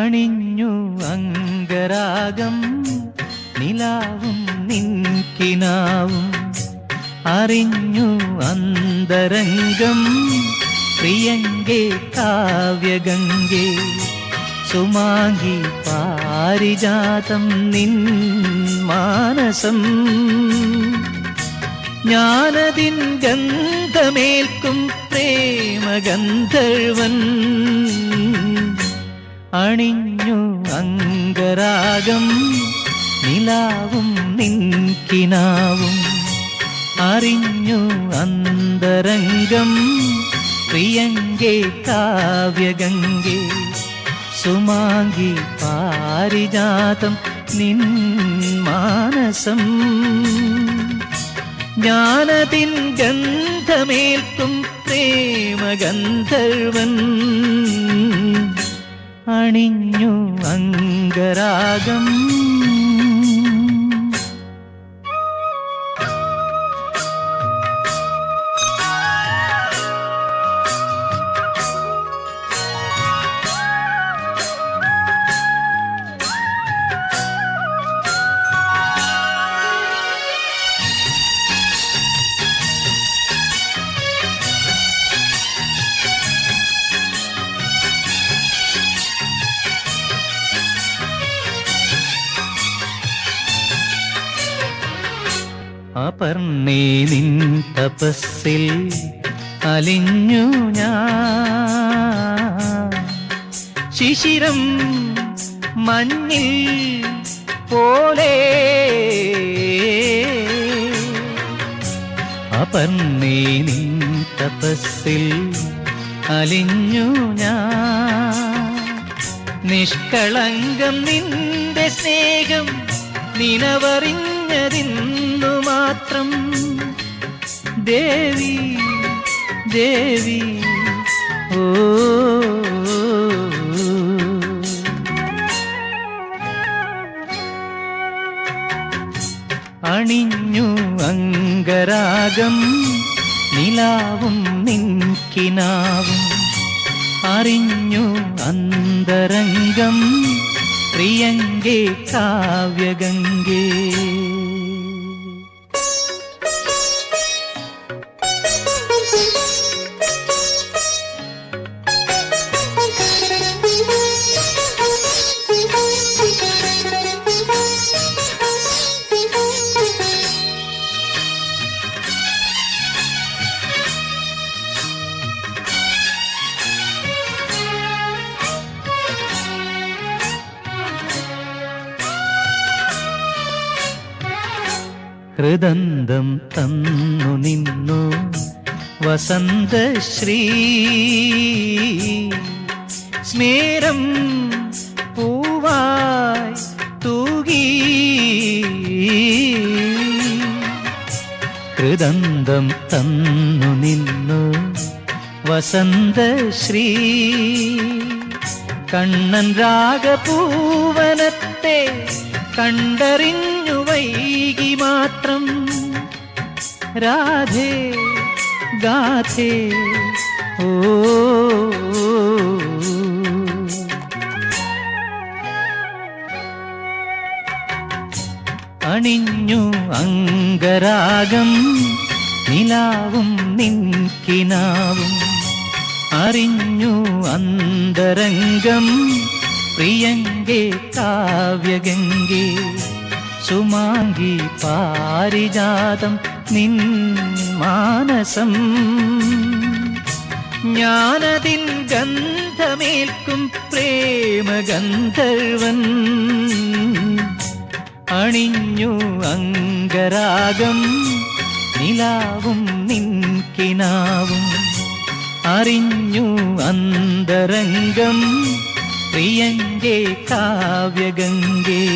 അണിഞ്ഞു അങ്കരാഗം നിലാവും നിൻകിനാവും. അറിഞ്ഞു അന്തരംഗം. പ്രിയങ്കേ കാവ്യഗംഗേ. സുമാങ്കി പാരിജാതം നിൻ മാനസം. ജ്ഞാനതിൻ ഗന്ധമേൽക്കും പ്രേമഗന്ധർവൻ. അണിഞ്ഞു അങ്കരാഗം. നിലാവും നിൻകിനാവും. അറിഞ്ഞു അന്തരംഗം. പ്രിയങ്കേ കാവ്യഗംഗേ. സുമാങ്കി പാരിജാതം. നിൻ മാനസം. ജ്ഞാനത്തിൻ ഗന്ധമേൽക്കും പ്രേമഗന്ധർവൻ. അണിഞ്ഞു അങ്കരാഗം അപർണേ നിൻ തപസ്സിൽ അലിഞ്ഞു ഞാൻ. ശിശിരം മഞ്ഞിൽ പോലെ അപർണേ നിൻ തപസ്സിൽ അലിഞ്ഞു ഞാൻ. നിഷ്കളങ്കം നിന്റെ സ്നേഹം നിനവറിഞ്ഞതിന്നു മാത്രം. ദേവി ദേവി ഓ. അണിഞ്ഞു അങ്കരാഗം നിലാവും നിൻകിനാവും. അറിഞ്ഞു അന്തരംഗം പ്രിയങ്കേ കാവ്യഗംഗേ. ഹൃദന്തം തന്നു നിന്നു വസന്തശ്രീ സ്മേരം പൂവായി തൂകി. ഹൃദന്തം തന്നു നിന്നു വസന്തശ്രീ കണ്ണൻ രാഗപൂവനത്തെ കണ്ടറിഞ്ഞു വൈകി മാത്രം. രാധേ ഗാഥേ ഓ. അണിഞ്ഞു അംഗരാഗം നിലാവും നിൻകിനാവും. അറിഞ്ഞു അന്തരംഗം പ്രിയങ്കേ കാവ്യഗംഗേ. സുമാങ്കി പാരിജാതം നിൻ മാനസം. ജ്ഞാനതിൻ ഗന്ധമേൽക്കും പ്രേമഗന്ധർവൻ. അണിഞ്ഞു അങ്കരാഗം നിലാവും നിൻകിനാവും അറിഞ്ഞു അന്തരംഗം പ്രിയങ്കേ കാവ്യഗംഗേ.